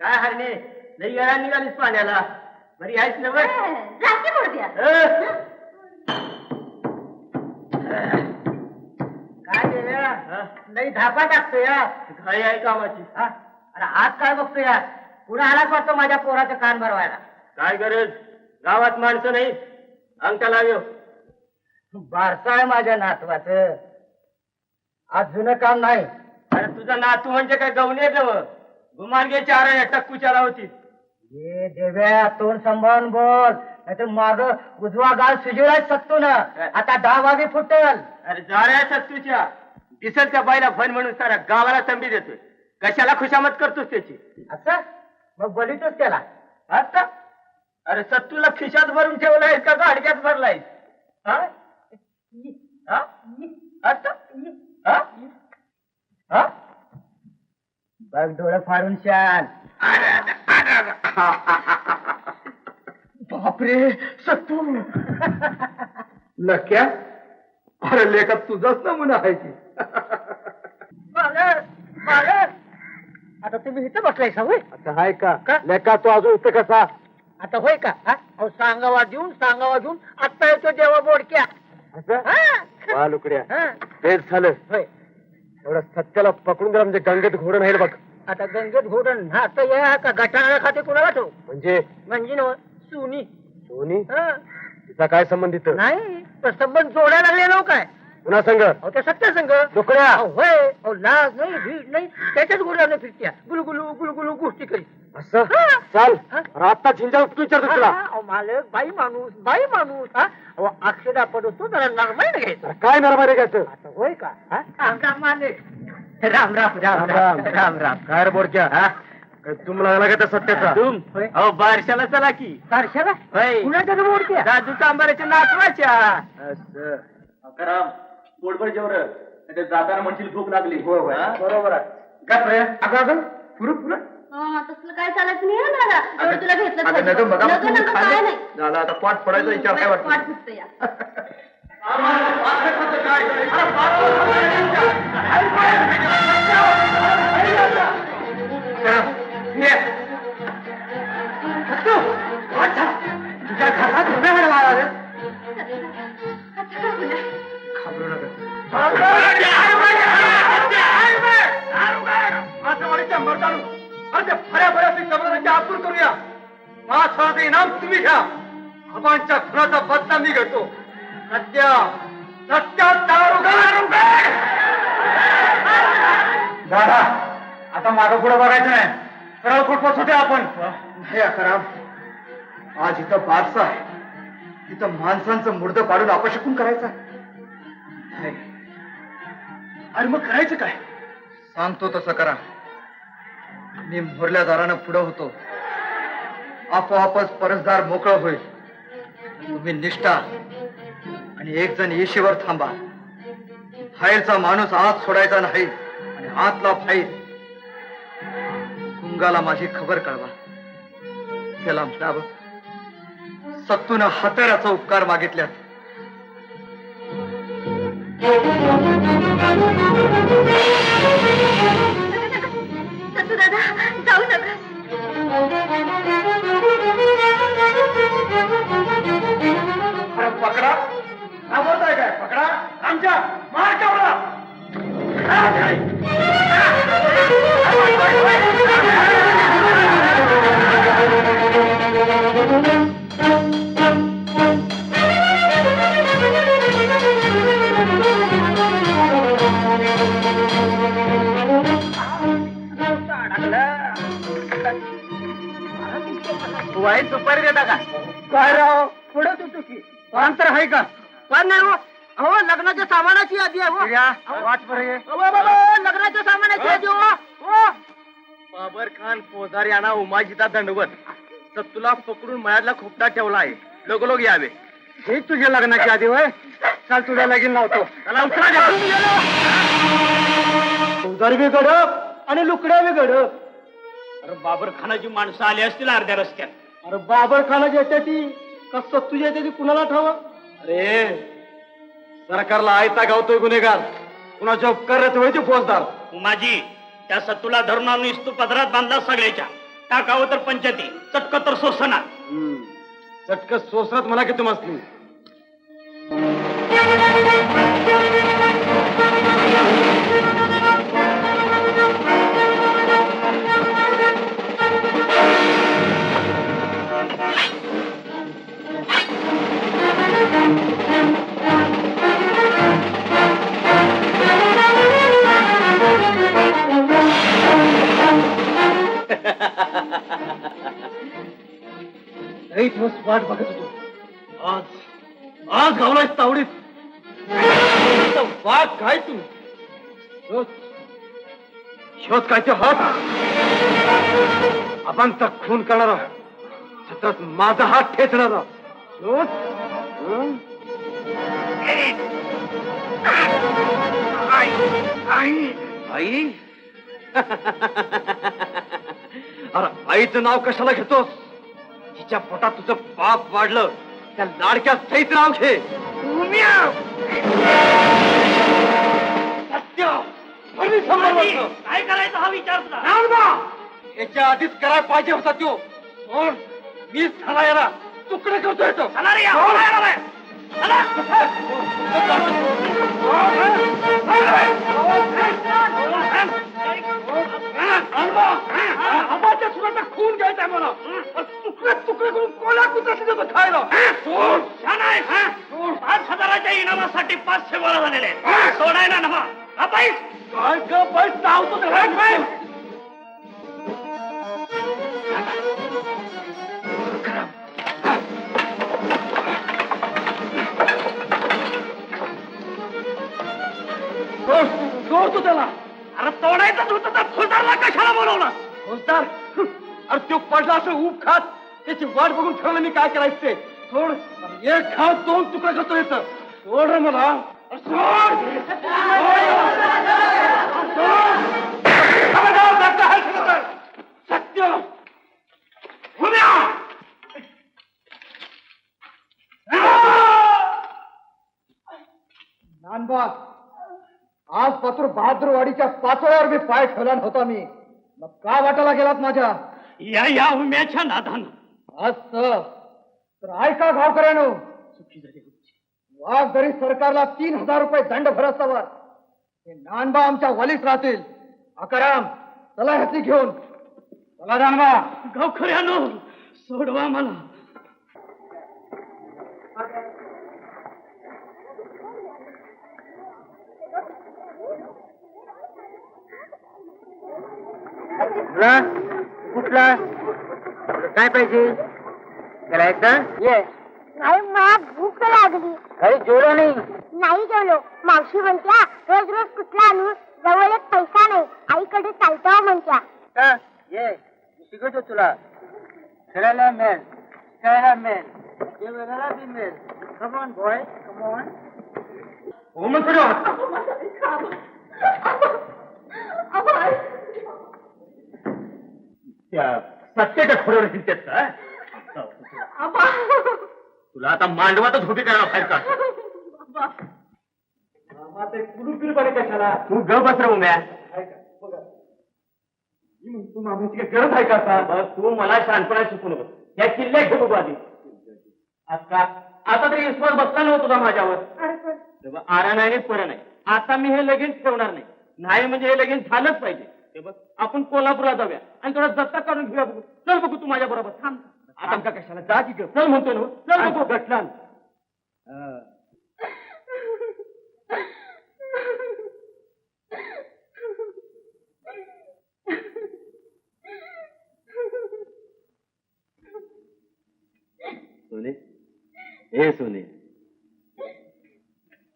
काय हरणे? लई वेळा निघालीस पाण्याला. बरी आहेस ना बघ राखी मोडत्या काय देव्या लई धापा टाकतो या घाई आहे कामाची हा? अरे आज काय बघतो या पुढे आलाच वाटतो माझ्या पोराचं कान भरवायला. काय गरज? गावात माणसं नाही. अंगठा लाव्यो बारसा आहे माझ्या नातवाचं. आज जुनं काम नाही. अरे तुझा नातू म्हणजे काय गवणे नव गुमानगे चार टक्कूच्याला होती ये देव्या तोंड सांभाळून बोल. नाहीतर माग उजवा गाल सुजिराय सत्तू ना आता दहा वागे फुटल. अरे जाळ्या सत्तूच्या दिसत त्या बाईला फन म्हणून सारा गावाला तंबी देतोय. कशाला खुशामत करतोस त्याची? असं? मग बोलितोस त्याला. आता? अरे सत्तूला खिशात भरून ठेवलायस का हा? हा? आता? बघ डोळं फाडून शान बापरे सत्तू. लक्या अरे लेखा तुझाच नमुना आहे की. आता तुम्ही इथं बसलाय होय आता आहे का? लेका तू अजून इथं कसा? आता होय का? हा? अहो सांगावा देऊन सांगावा देऊन आता येतो देवा बोडक्या. असं? हा? वा लुकड्या. हा. तेच झालं. होय. एवढं सत्याला पकडून जरा म्हणजे गंगेत घोडं नाही बघ. आता गंगेत घोडण हा तर या का? गटाळा खाते कुणाला ठेव म्हणजे? म्हणजे नव सुनी. सोनी? हा. तिचा काय संबंध इथं? नाही तर संबंध जोडायला लागले नव काय? पुन्हा संग? अहो त्या सत्य संघ लुकड्या अहो, होय. अहो लाज नाही भीड नाही. त्याच्याच गुरुला फिरत्या. गुलगुलू गुलगुलू गोष्टी करी असं? हा. चाल. हा. अरे आत्ता झिंजा विचारतो तुला. अहो, मालक बाई माणूस बाई माणूस हा. अहो अक्षरा पडतो जरा नॉर्मल घ्यायचं. अरे काय नरमारे घ्यायचं? आता होय का? हा? मालक. राम राम राम राम. राम राम. काय रे बोडक्या हा? काय तुम्हाला लागला का त्या सत्याचा? तुम? अहो बारशाला चला की. बारशाला. कुणाच्या मोडक्या दादू तांबाऱ्याच्या नातवाच्या. असं. अकराम पोटभर जेवढ जाताना म्हणशील भूक लागली. हा? बरोबर आहे. काय अगं अगं पुरं पुरं. हा, तसलं काय चालायचं नाही हं दादा. तुला घेतलं आता पाठ पडायचा विचार काय पाठ वाटतं? फुटतं या. तुझ्या घरात उभ्या राहायला आलं आता का बोला? घाबरू नका करूया पाच हजाराचं इनाम तुम्ही घ्या आबांच्या खुनाचा बदला मी घेतो सत्या सत्या दादा आता मागं पुढे बघायचं नाही. सरळ कुठपास होते आपण. नाही अकराम. आज इथं बारसा आहे. इथं माणसांचं मुर्द पाडून अपशकून करायचं. नाही. अरे मग करायचं काय? सांगतो तसं करा. मी मोरल्या दारानं पुढं होतो. आपोआपच परसदार मोकळं होईल. तुम्ही निष्ठा आणि एक जण येशीवर थांबा. फाईलचा माणूस आत सोडायचा नाही. आतला फाईल. कुंगाला माझी खबर कळवा. त्याला म्हणावं सत्तून हाताराचा उपकार मागितल्यात. सत्तू दादा जाऊ नका. अरे पकडा. काय? पकडा. आमच्या वाईट दुपारी देता का? काय राव? पुढे तू चुकी. अंतर आहे का? पण नाही हो. अहो लग्नाच्या सामानाची यादी आहे हो. बरं हे. अहो, बाबा, लग्नाच्या सामानाची यादी हो. हो. बाबर खान पोदार यांना उमाजीचा दंडवत. सत्तूला पकडून मळ्यातला खोपटा ठेवला आहे. लोक लोक यावे. ही तुझ्या लग्नाची आधी होय. चाल तुझ्या लगीन लावतो. उदर बी गडप आणि लुकड्या बी गडप. अरे बाबर खानाची माणसं आली असतील अर्ध्या रस्त्यात. अरे बाबर खानाची येते ती का सत्तूची येते ती कुणाला ठाव अरे सरकारला आयता गावतोय गुन्हेगार. कुणाच्या उपकार होय ते फौजदार? उमाजी त्या सत्तूला धरून आणून इस्तू पदरात बांधला सगळ्याच्या. टाकावं तर पंचायती चटक तर सोसणार. चटक सोसरात मला की तुम्हाला लई दिवस वाट बघत होतो. आज आज गावलाय तावडीत. वाट काय तू? शोध. काय ते हात आबांचा खून करणारा सतत माझा हात ठेचणारा. शोध. आई आई. अरे आईचं नाव कशाला घेतोस? तिच्या पोटात तुझं पाप वाढलं त्या लाडक्या सहित नाव घे. सत्य! खरी समोर बसलं. काय करायचं हा विचार सुद्धा नानबा! याच्या आधीच करायला पाहिजे होता तो. पण मीच झाला याला तुकडे करतोय तो. सुनाचा खून घ्यायचा मला. तुकडे तुकडे करून कोला कुत्राशी देतो खायला. छान आहे, हा? पाच हजाराच्या इनामासाठी पाचशे गोळा झालेले सोडाय ना नमा अपाईस काय ग बाई? चावतो त्याला काय सोड सोड तू त्याला. अरे तोडायचं होतं तर फुलदारला कशाला बोलवलं? फौजदार अरे तो पडला असं ऊप खात. त्याची वाट बघून ठेवलं मी काय करायचं ते सोड. एक खात दोन तुकडे करतो येत सोड रे मला. सत्य. नानबा आज पात्र बहादूरवाडीच्या पाचोळ्यावर मी पाय ठेवला होता मी. मग का वाटायला गेलात माझ्या? या या उम्याच्या नादानं. असं तर ऐका गावकऱ्यानो. चुकी झाली वाघ जरी सरकारला तीन हजार रुपये दंड भरत असावा हे नानबा आमच्या वलीत राहतील. अकाराम चला ह्याची घेऊन. चला नानबा गावखऱ्यानो सोडवा मला. कुठला? काय पाहिजे? करायचं ये मला भूक लागली. नाही? नाही जेवलो. मावशी म्हणत्या रोज रोज कुठला आणू? जवळ एक पैसा नाही. आईकडे चालतो म्हणत्या. का ये. शिकवतो तुला. खेळायला मिळेल खेळायला मिळेल जेवायला बी मिळेल कमॉन बॉय कमॉन हो त्या सत्याच्या खोडवर हिंडतेस का तुला आता मांडवातच उभी करायला बाहेर कुलूपीरपणे कशाला? तू ग बस रे उम्या. मी म्हणतो मामाची काही गरज आहे का आता? बस तू मला शानपणा शिकू नको. या किल्ल्या घेऊ आधी. आता आता तरी विश्वास बसला नव्हता तुझा माझ्यावर. आरा नाही आणि पर नाही. आता मी हे लगीन ठेवणार नाही. नाही म्हणजे हे लगीन झालंच पाहिजे. ते बघ आपण कोल्हापूरला जाऊया. आणि थोडा दत्ता काढून घेऊया बघू. चल बघू तू माझ्या बरोबर. थांब. आता का कशाला जा की. चल म्हणतो ना चल बघू. गटलान. सोने? ए सोने.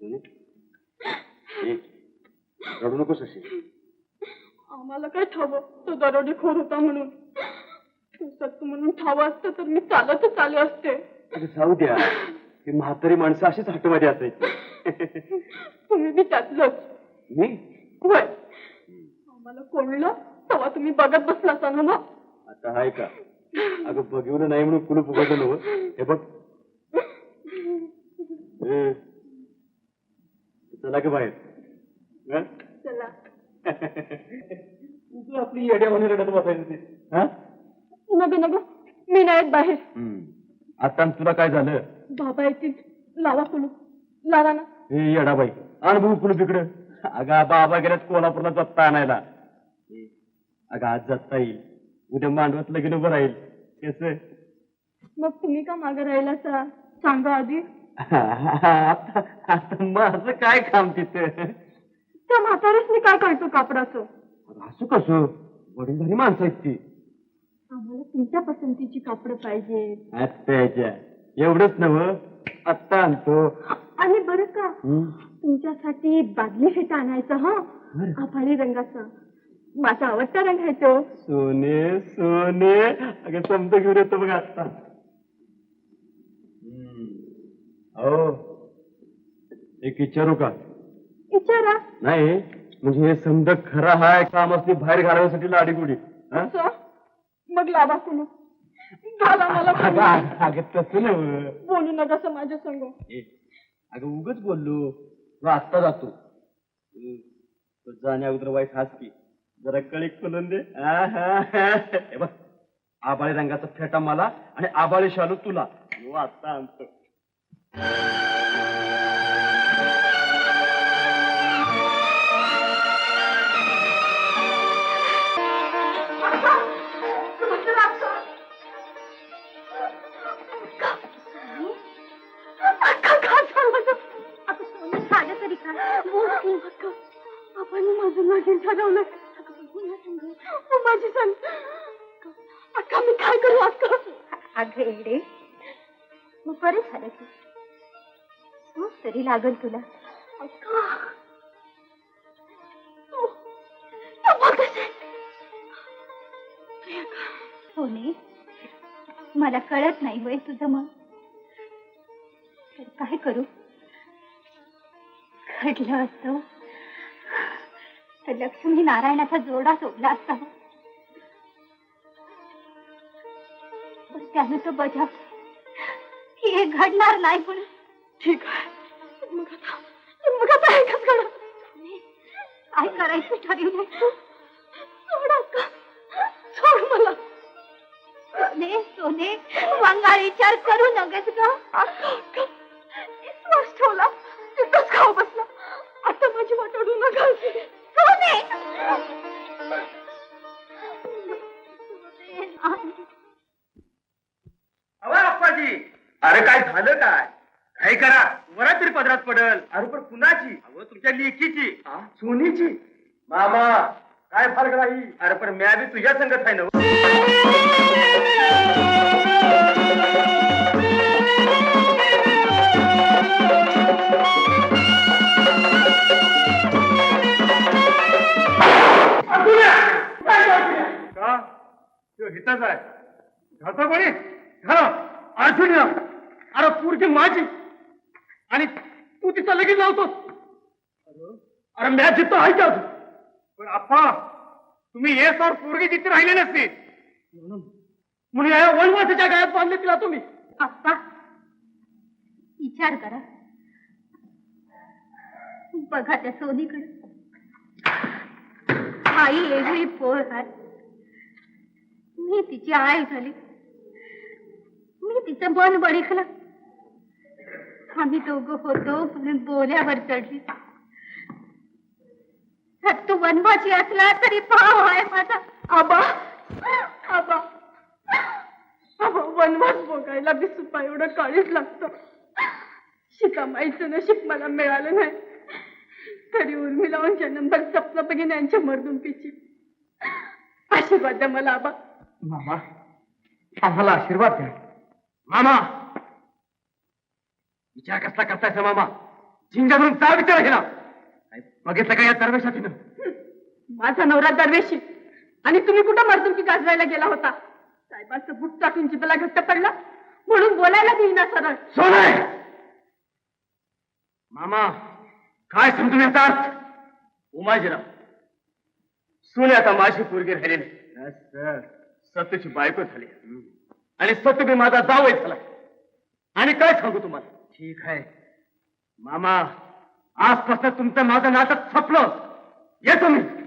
सोने? रडू नकोस अशी. आम्हाला काय ठावं? तो दरोडेखोर होता म्हणून. म्हणून ठावं असतं तर मी चालतच आले असते. जाऊ द्या. ही म्हातारी माणसं अशीच हटवादी असायची. तुम्ही बी त्यातलंच. मी? होय. आम्हाला कोणलं तेव्हा तुम्ही बघत बसला ना मग. आता हाय का? अगं बघिवलं नाही म्हणून कुलूप उघडलं नव हे बघ. चला की बाहेर? चला. तू आपली येड्या होणे रडत बसायची. हा? नग नग. मी नाही बाहेर. आता तुला काय झालं? बाबा येतील. लावा कुलू लावा ना. हे येडाबाई आण बघू कुणी तिकडं अगं बाबा गेल्यात कोल्हापूरला जत्ता आणायला. अगं आज जत्ता येईल. उद्या मांडवात लगीन उभं राहील. कस? मग तुम्ही का मागे राहिला सांगा आधी. आता माझं काय काम तिथं? त्या म्हातारीच काय कळतो कापडाचं? असं कसं? वडीलधारी माणसं आहेत ती. आम्हाला तुमच्या पसंतीची कापड पाहिजे. आत्याच्या एवढंच नव आत्ता आणतो. आणि बरं का? तुमच्यासाठी बादली फेटा आणायचा हा? आभाळी रंगाचा. माझा आवडता रंग आहे तो. सोने सोने. अगं समजा घेऊन येतो बघ आता हो. एक विचारू का? विचारा. नाही. म्हणजे हे समजा खरा हाय काम असली बाहेर घालवण्यासाठी लाडी गुडी असं? मग लावा कुणी? घाला मला कुणी. अगं तसं नव्ह बोलू नका माझ्या संग. ए, अगं उगच बोललो. तू आत्ता जातो. तू- तू जाण्या अगोदर वाईट हाच की. जरा कळीक खोलून दे. आहा. हे बघ आबाळी रंगाचा फेटा मला आणि आबाळी शालू तुला. यो आत्ता आणतो. आपण माझं लगीन माझी सांग अक्का मी काय करू अक्का? अगं मग बरं झालं की. मग तरी लागल तुला. अक्का. कशी. सोने मला कळत नाही वय तुझं मन तर काय करू? घडलं असतं. तर लक्ष्मी नारायणाचा जोडा सोडला असता. त्यानं तो बजाव की हे घडणार नाही पण ठीक आहे. मग आता मग आता ऐकच काय करायचं ठरवलंय तू सोड अक्का. सोड मला. सोने सोने वांगा विचार करू नगस ग. विश्वास ठेवला तिथंच खाऊ बसला. आता माझी वाट नका. अवा अप्पाजी अरे काय झालं काय? काय करा. वरा तरी पदरात पडल. अरे पण कुणाची? अहो तुमच्या लेकीची. सोनीची. मामा काय फरक राही अरे पण म्या बी तुझ्या संगत आहे ना तो हिताच आहे घालता कोणी? घाला अडचणी अरे पूरची माझी. आणि तू तिथं लगेच लावतोस. अरे मॅच जितो आहे का पण आप्पा तुम्ही हे सर पोरगी जिथे राहिले नसते. म्हणून या वनवासाच्या गायात बांधले तिला तुम्ही. आप्पा. विचार करा. बघा त्या सोनीकडे. आई एवढी पोर आहे. मी तिची आई झाली. मी तिचं मन बळिकलं आम्ही दोघं होतो म्हणून बोल्यावर चढली. तू वनवाची असला तरी भाव आहे माझा. आबा आबा. आबा वनवास बघायला बी सुपा एवढं काळीच लागतं. शिकामाईचं नशीब मला मिळालं नाही. तरी उर्मिला नंबर जपलं बघीन यांच्या मर्दुंपीची आशीर्वाद द्या मला आबा. मामा आम्हाला आशीर्वाद द्या. मामा! विचार कसला करतायचा मामा? झिंजा म्हणून जा विचार घेला बघितलं का या दरवेशातीनं? माझा नवरा दरवेशी. आणि तुम्ही कुठं मर्दुंकी गाजवायला गेला होता? साहेबाचं बुट टाकून चितला घट्ट पडला. म्हणून बोलायला देईना सरळ. सोनाय मामा काय समजून अर्थ उमाजीराव सोने आता माझी पोरगी राहिली नाही सत्यची बायको झाली. आणि सत्य बी माझा जावय झाला. आणि काय सांगू तुम्हाला? ठीक आहे. मामा आजपासून तुमचं माझं नाटक संपलं. येतो मी.